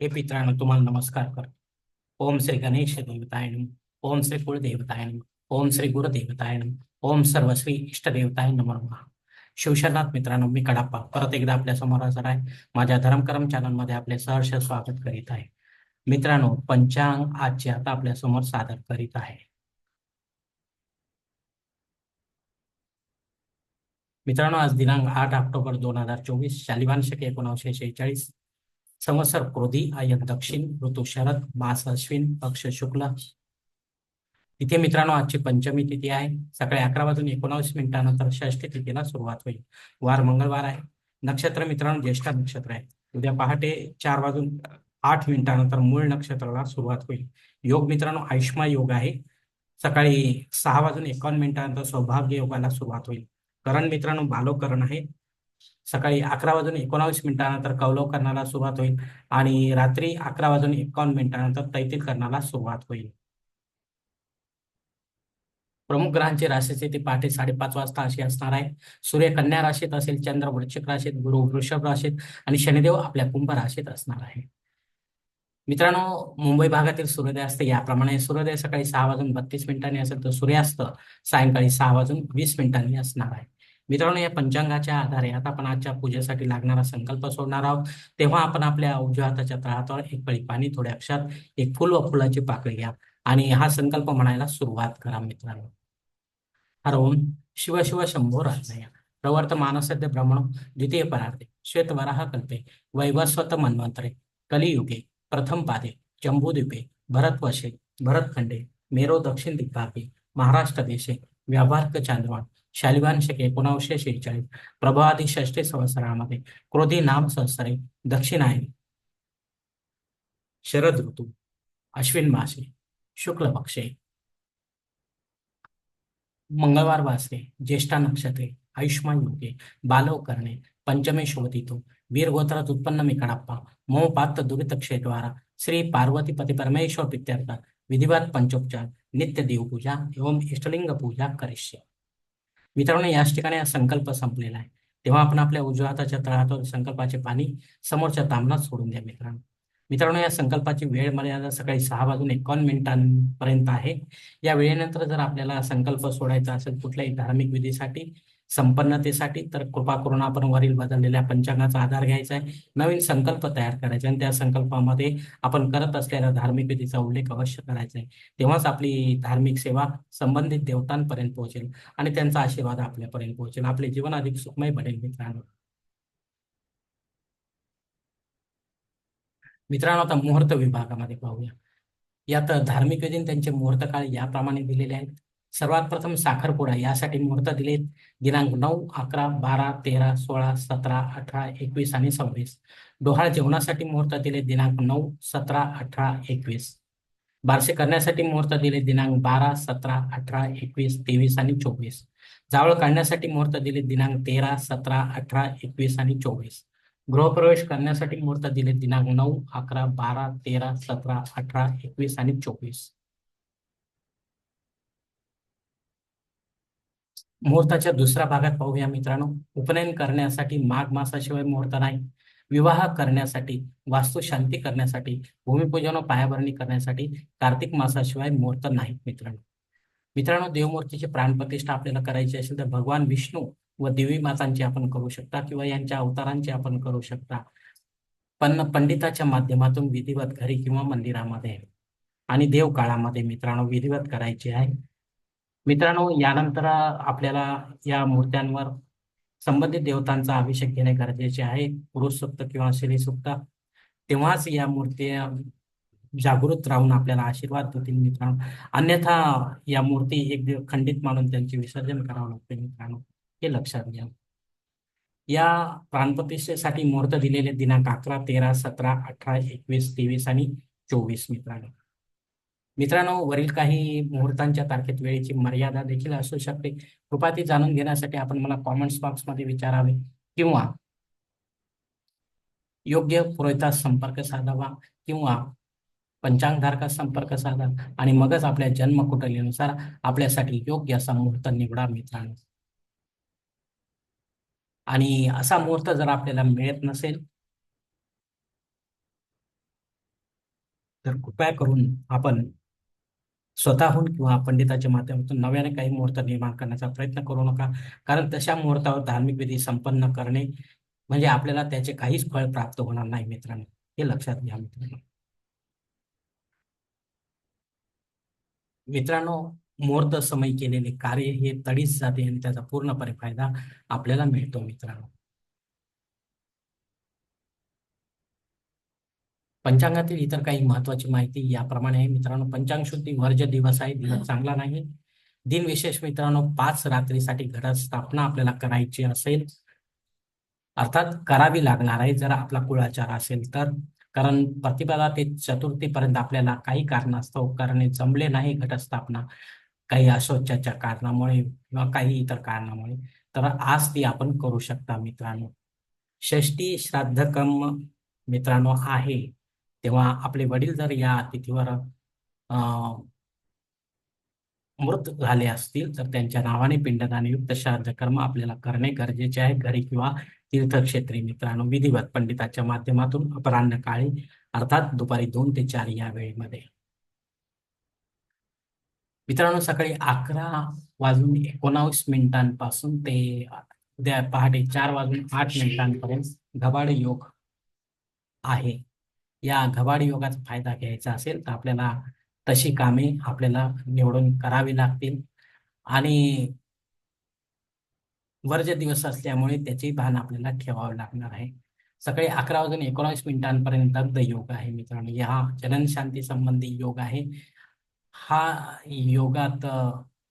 हे मित्रांनो तुम्हाला नमस्कार कर ओम श्री गणेश देवताय नम, ओम श्री कुलदेवताय नम, ओम श्री गुरुदेवताय नम, ओम सर्वश्री इष्टदेवताय नमः शिवशरनाथ मित्रांनो, मी कडाप्पा. परत एकदा आपल्या समोर हजर आहे. माझ्या धर्मकरम चॅनल मध्ये आपले सहर्ष स्वागत करीत आहे. मित्रांनो, पंचांग आजचे आता आपल्या समोर सादर करीत आहे. मित्रांनो, आज दिनांक आठ ऑक्टोबर दोन हज़ार चोवीस शालिवान शक एकोणीसशे शेहेचाळीस संवत्सर क्रोधी आयन दक्षिण ऋतू शरद मास अश्विन पक्ष शुक्ल. तिथे मित्रांनो आजची पंचमी तिथी आहे. सकाळी अकरा वाजून एकोणावीस मिनिटानंतर षष्ठी तिथीला सुरुवात होईल. वार मंगळवार आहे. नक्षत्र मित्रांनो ज्येष्ठ नक्षत्र आहे. उद्या पहाटे चार वाजून आठ मिनिटानंतर मूळ नक्षत्राला सुरुवात होईल. योग मित्रांनो आयुष्मा योग आहे. सकाळी सहा वाजून एकावन्न मिनिटानंतर सौभाग्य योगाला सुरुवात होईल. करण मित्रांनो बालोकरण आहे. सकाळी अकरा वाजून एकोणावीस मिनिटानंतर कौलव करण्याला सुरुवात होईल आणि रात्री अकरा वाजून एकावन्न मिनिटानंतर तैतील करण्याला सुरुवात होईल. प्रमुख ग्रहांची राशीस्थिती पहाटे साडेपाच वाजता अशी असणार आहे. सूर्य कन्या राशीत असेल चंद्र वृश्चिक राशीत गुरु वृषभ राशीत आणि शनिदेव आपल्या कुंभ राशीत असणार आहे. मित्रांनो मुंबई भागातील सूर्योदय असते याप्रमाणे. सूर्योदय सकाळी सहा वाजून बत्तीस मिनिटांनी असेल तर सूर्यास्त सायंकाळी सहा वाजून वीस मिनिटांनी असणार आहे. मित्रांनो या पंचांगाच्या आधारे आता आपण आजच्या पूजेसाठी लागणारा संकल्प सोडणार आहोत. तेव्हा आपण आपल्या उजव्या हाताच्या तळहातावर एक पळी पाणी थोड्या अक्षात एक फुल व फुलाची पाकळी घ्या. आणि हा संकल्प म्हणायला सुरुवात करा मित्रांनो. हर ओम शिव शिव शंभो राजया प्रवर्त मानसद्य ब्रह्मण द्वितीय परार्थे. श्वेतवराह कल्पे. वैवस्वत मन्वंतरे. कलियुगे प्रथम पादे. जम्बूद्वीपे भरतवशे भरतखंडे मेरो दक्षिण दिग्भागे. महाराष्ट्र देशे. व्यावहारिक चांद्रवान शालिवान शके एकोणावीसशे शेहेचाळीस प्रभावादी षष्टी संवत्सरामध्ये क्रोधी नाम संवत्सरे दक्षिणायनी शरद ऋतू अश्विन मासे शुक्ल पक्षे मंगळवार वासरे ज्येष्ठा नक्षत्रे आयुष्मान योगे बालव करणे पंचमे शोधितो वीर गोत्रात उत्पन्न मिकडाप्पा कडाप्पा मो पात्र दुरित श्री पार्वती पती परमेश्वर पित्यर्थ विधिवत पंचोपचार नित्य देवपूजा एवं इष्टलिंग पूजा करिष्य. मित्रांनो याच ठिकाणी हा संकल्प संपलेला आहे. तेव्हा आपण आपल्या उजव्या हाताच्या तळहातावर संकल्पाचे पाणी समोरच्या तांबणात सोडून द्या मित्रांनो. मित्रांनो या संकल्पाची वेळ मर्यादा सकाळी सहा वाजून एकावन्न मिनिटांपर्यंत आहे. या वेळेनंतर जर आपल्याला संकल्प सोडायचा असेल कुठल्याही धार्मिक विधीसाठी संपन्नतेसाठी तर कृपा करून आपण वरील बदललेल्या पंचांगाचा आधार घ्यायचा आहे. नवीन संकल्प तयार करायचा आणि त्या संकल्पामध्ये आपण करत असलेल्या धार्मिक विधीचा उल्लेख अवश्य करायचा आहे. तेव्हाच आपली धार्मिक सेवा संबंधित देवतांपर्यंत पोहोचेल आणि त्यांचा आशीर्वाद आपल्यापर्यंत पोहोचेल. आपले जीवन अधिक सुखमय बनेल मित्रांनो. मित्रांनो आता मुहूर्त विभागामध्ये पाहूया. यात धार्मिक विधी त्यांचे मुहूर्त काळ याप्रमाणे दिलेले आहेत. सर्वात प्रथम साखरपुडा यासाठी मुहूर्त दिले दिनांक नऊ अकरा बारा तेरा सोळा सतरा अठरा एकवीस आणि सव्वीस. डोहाळ जेवणासाठी मुहूर्त दिले दिनांक नऊ सतरा अठरा एकवीस. बारसे करण्यासाठी मुहूर्त दिले दिनांक बारा सतरा अठरा एकवीस तेवीस आणि चोवीस. जावळ काढण्यासाठी मुहूर्त दिले दिनांक तेरा सतरा अठरा एकवीस आणि चोवीस. गृहप्रवेश करण्यासाठी मुहूर्त दिले. दिनांक नऊ अकरा बारा तेरा सतरा अठरा एकवीस आणि चोवीस. मुहूर्ताच्या दुसऱ्या भागात पाहूया मित्रांनो. उपनयन करण्यासाठी माघ मासाशिवाय मुहूर्त नाही. विवाह करण्यासाठी वास्तुशांती करण्यासाठी भूमिपूजन व पायाभरणी करण्यासाठी कार्तिक मासाशिवाय मुहूर्त नाहीत मित्रांनो. मित्रांनो देवमूर्तीची प्राणप्रतिष्ठा आपल्याला करायची असेल तर भगवान विष्णू व देवी मातांची आपण करू शकता किंवा यांच्या अवतारांची आपण करू शकता. पण पंडिताच्या माध्यमातून विधिवत घरी किंवा मंदिरामध्ये आणि देव काळामध्ये मित्रांनो विधिवत करायचे आहे. मित्रांनो यानंतर आपल्याला या मूर्त्यांवर संबंधित देवतांचा अभिषेक घेणे गरजेचे आहे. पुरुष सुक्त किंवा श्री सुक्त तेव्हाच या मूर्ती जागृत राहून आपल्याला आशीर्वाद देतील मित्रांनो. अन्यथा या मूर्ती एक खंडित मानून त्यांचे विसर्जन करावं लागते मित्रांनो. हे लक्षात घ्या. या प्राणप्रतिष्ठेसाठी मुहूर्त दिलेले दिनांक अकरा तेरा सतरा अठरा एकवीस तेवीस आणि चोवीस मित्रांनो. मित्रांनो वरील काही मुहूर्तांच्या तारखेत वेळेची मर्यादा देखील असू शकते. कृपा ती जाणून घेण्यासाठी आपण मला कॉमेंट्स बॉक्समध्ये विचारावे किंवा योग्य पुरोहितास संपर्क साधावा किंवा पंचांगधारकास संपर्क साधा आणि मगच आपल्या जन्मकुंडलीनुसार आपल्यासाठी योग्य असा मुहूर्त निवडा मित्रांनो. आणि असा मुहूर्त जर आपल्याला मिळत नसेल तर कृपया करून आपण स्वतःहून किंवा पंडिताच्या माध्यमातून नव्याने काही मुहूर्त निर्माण करण्याचा प्रयत्न करू नका. कारण तशा मुहूर्तावर धार्मिक विधी संपन्न करणे म्हणजे आपल्याला त्याचे काहीच फळ प्राप्त होणार नाही मित्रांनो. हे लक्षात घ्या मित्रांनो. मित्रांनो मुहूर्त समय केलेले कार्य हे तडीच जाते आणि त्याचा पूर्णपणे फायदा आपल्याला मिळतो मित्रांनो. पंचांगातील इतर काही महत्वाची माहिती याप्रमाणे आहे मित्रांनो. पंचांग शुद्धी वर्ज दिवस आहे. दिवस चांगला नाही. दिन विशेष मित्रांनो पाच रात्रीसाठी घटात स्थापना आपल्याला करायची असेल अर्थात करावी लागणार आहे. जर आपला कुळाचार असेल तर कारण प्रतिपदा ते चतुर्थीपर्यंत आपल्याला काही कारणास्तव करणे जमले नाही. घटस्थापना काही अशोच्याच्या कारणामुळे किंवा काही इतर कारणामुळे तर आज ती आपण करू शकता मित्रांनो. षष्टी श्राद्ध कर्म मित्रांनो आहे. तेव्हा आपले वडील जर या तिथीवर अं मृत झाले असतील तर त्यांच्या नावाने पिंडदान युक्त श्राद्ध कर्म आपल्याला करणे गरजेचे आहे. घरी किंवा तीर्थक्षेत्री मित्रांनो विधिवत पंडिताच्या माध्यमातून अपराह्न काळी अर्थात दुपारी दोन ते चार या वेळेमध्ये. मित्रांनो सकाळी अकरा वाजून एकोणावीस मिनिटांपासून ते उद्या पहाटे चार वाजून आठ मिनिटांपर्यंत घबाड योग आहे. या घबाड योगाचा फायदा घ्यायचा असेल तर आपल्याला तशी कामे आपल्याला निवडून करावी लागतील. आणि वर्ज दिवस असल्यामुळे त्याचे भान आपल्याला ठेवावं लागणार आहे. सकाळी अकरा वाजून एकोणावीस मिनिटांपर्यंत दग्ध योग आहे मित्रांनो. या जननशांती संबंधी योग आहे. हा योगात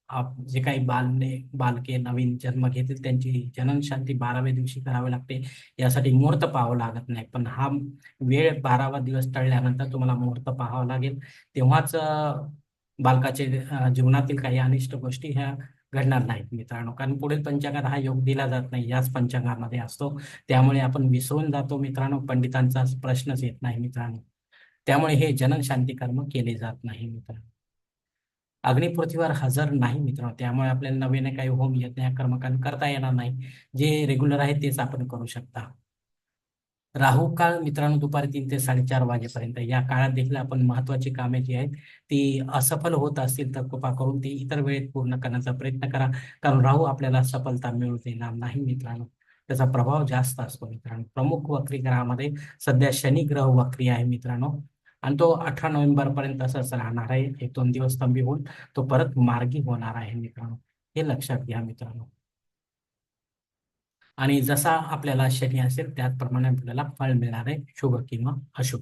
आप जे काही बालने बालके नवीन जन्म घेतील त्यांची जननशांती बाराव्या दिवशी करावी लागते. यासाठी मुहूर्त पाहावं लागत नाही. पण हा वेळ बारावा दिवस टळल्यानंतर तुम्हाला मुहूर्त पाहावा लागेल. तेव्हाच बालकाचे जीवनातील काही अनिष्ट गोष्टी ह्या घडणार नाहीत मित्रांनो. कारण पुढील पंचांगात हा योग दिला जात नाही. याच पंचांगामध्ये असतो. त्यामुळे आपण विसरून जातो मित्रांनो. पंडितांचा प्रश्नच येत नाही मित्रांनो. त्यामुळे हे जनन शांती कर्म केले जात नाही मित्रांनो. अग्निपृथ्वीवर हजर नाही मित्रांनो. त्यामुळे आपल्याला नवीन काही होम यज्ञ कर्मकांड करता येणार नाही. जे रेग्युलर आहे तेच आपण करू शकता. राहू काळ मित्रांनो दुपारी तीन ते साडेचार वाजेपर्यंत. या काळात देखील आपण महत्वाची कामे जी आहेत ती असफल होत असतील तर कृपा करून ती इतर वेळेत पूर्ण करण्याचा प्रयत्न करा. कारण राहू आपल्याला सफलता मिळू देणार नाही मित्रांनो. त्याचा प्रभाव जास्त असतो मित्रांनो. प्रमुख वक्री ग्रहामध्ये सध्या शनी ग्रह वक्री आहे मित्रांनो. आणि तो अठरा नोव्हेंबर पर्यंत असंच राहणार आहे. एक दोन दिवस तंबी होऊन तो परत मार्गी होणार आहे मित्रांनो. हे लक्षात घ्या मित्रांनो. आणि जसा आपल्याला शनी असेल त्याचप्रमाणे आपल्याला फळ मिळणार आहे. शुभ किंवा अशुभ.